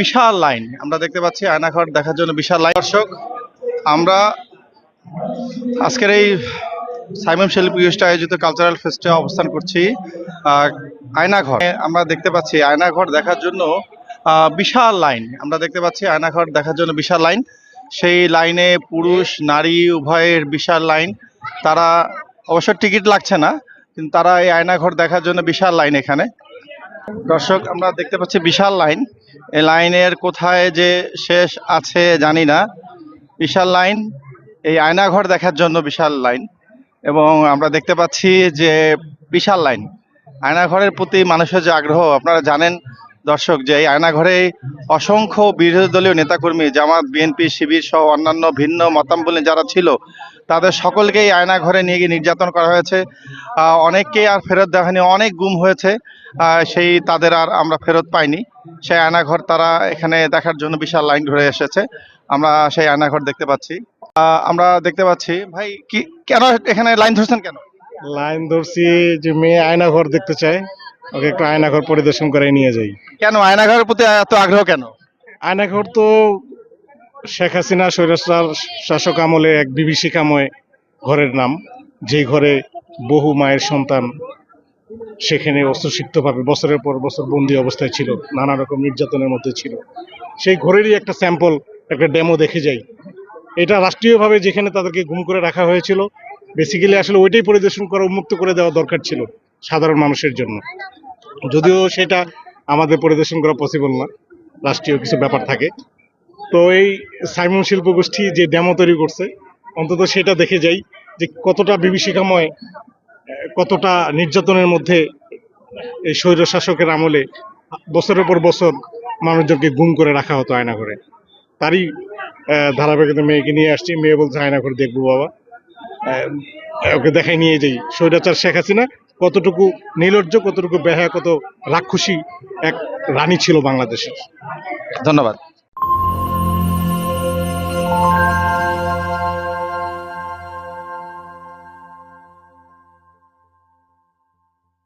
বিশাল line. আমরা দেখতে পাচ্ছি আয়নাঘর দেখার জন্য বিশাল লাইন। দর্শক, আমরা আজকের এই সাইমন শিল্পী গোষ্ঠী আয়োজিত কালচারাল ফেস্টে অবস্থান করছি আয়নাঘর। আমরা দেখতে পাচ্ছি আয়নাঘর দেখার জন্য বিশাল লাইন। আমরা দেখতে পাচ্ছি আয়নাঘর দেখার জন্য বিশাল লাইন। সেই লাইনে পুরুষ, নারী, উভয়ের বিশাল লাইন। তারা, অবশ্য টিকিট লাগছে না, কিন্তু তারা এই আয়নাঘর দেখার জন্য বিশাল লাইন এখানে। দর্শক, আমরা দেখতে পাচ্ছি বিশাল লাইন। এই লাইনের কোথায় যে শেষ আছে জানি না। বিশাল লাইন, এই আয়নাঘর দেখার জন্য বিশাল লাইন এবং আমরা দেখতে পাচ্ছি যে বিশাল লাইন। আয়নাঘরের প্রতি মানুষের যে আগ্রহ, আপনারা জানেন দর্শক, যে এই আয়নাঘরে অসংখ্য বিরোধী দলীয় নেতাকর্মী, জামাত, বিএনপি, শিবির সহ অন্যান্য ভিন্ন মতাম্বলী যারা ছিল, তাদের সকলকে এই আয়নাঘরে নিয়ে গিয়ে নির্যাতন করা হয়েছে। অনেককেই আর ফেরত হয়নি, অনেক গুম হয়েছে। সেই তাদের আর আমরা ফেরত পাইনি। সেই আয়নাঘর তারা এখানে দেখার জন্য বিশাল লাইন ধরে এসেছে। আমরা সেই আয়নাঘর দেখতে পাচ্ছি। আহ, আমরা দেখতে পাচ্ছি ভাই কি কেন এখানে লাইন ধরছেন কেন? লাইন ধরছি যে মেয়ে আয়নাঘর দেখতে চায় ওকে একটু আয়নাঘর পরিদর্শন করে নিয়ে যাই। কেন? আয়নাঘরের প্রতি এত আগ্রহ কেন? আয়নাঘর তো শেখ হাসিনা স্বৈরাচার শাসক আমলে এক বিভীষিকাময় ঘরের নাম যে ঘরে বহু মায়ের সন্তান সেখানে অস্ত্রসিক্তভাবে বছরের পর বছর বন্দি অবস্থায় ছিল, নানা রকম নির্যাতনের মধ্যে ছিল। সেই ঘরেরই একটা স্যাম্পল, একটা ডেমো দেখে যাই। এটা রাষ্ট্রীয়ভাবে যেখানে তাদেরকে গুম করে রাখা হয়েছিল বেসিক্যালি আসলে ওইটাই পরিদর্শন করা, উন্মুক্ত করে দেওয়া দরকার ছিল সাধারণ মানুষের জন্য। যদিও সেটা আমাদের পরিদর্শন করা পসিবল না, রাষ্ট্রীয় কিছু ব্যাপার থাকে। তো এই সাইমন শিল্প গোষ্ঠী যে ডেমো তৈরি করছে, অন্তত সেটা দেখে যাই যে কতটা বিভীষিকাময় কতটা নির্যাতনের মধ্যে এই স্বৈর শাসকের আমলে বছরের পর বছর মানুষজনকে গুম করে রাখা হতো আয়না করে তারই ধারাবাহিকতা মেয়েকে নিয়ে আসছি। মেয়ে বলছে আয়না করে দেখব বাবা। ওকে দেখাই নিয়ে যাই স্বৈরাচার শেখ হাসিনা, কতটুকু নির্লজ্জ কতটুকু বেহায়া, কত রাক্ষসী এক রানী ছিল বাংলাদেশের। ধন্যবাদ।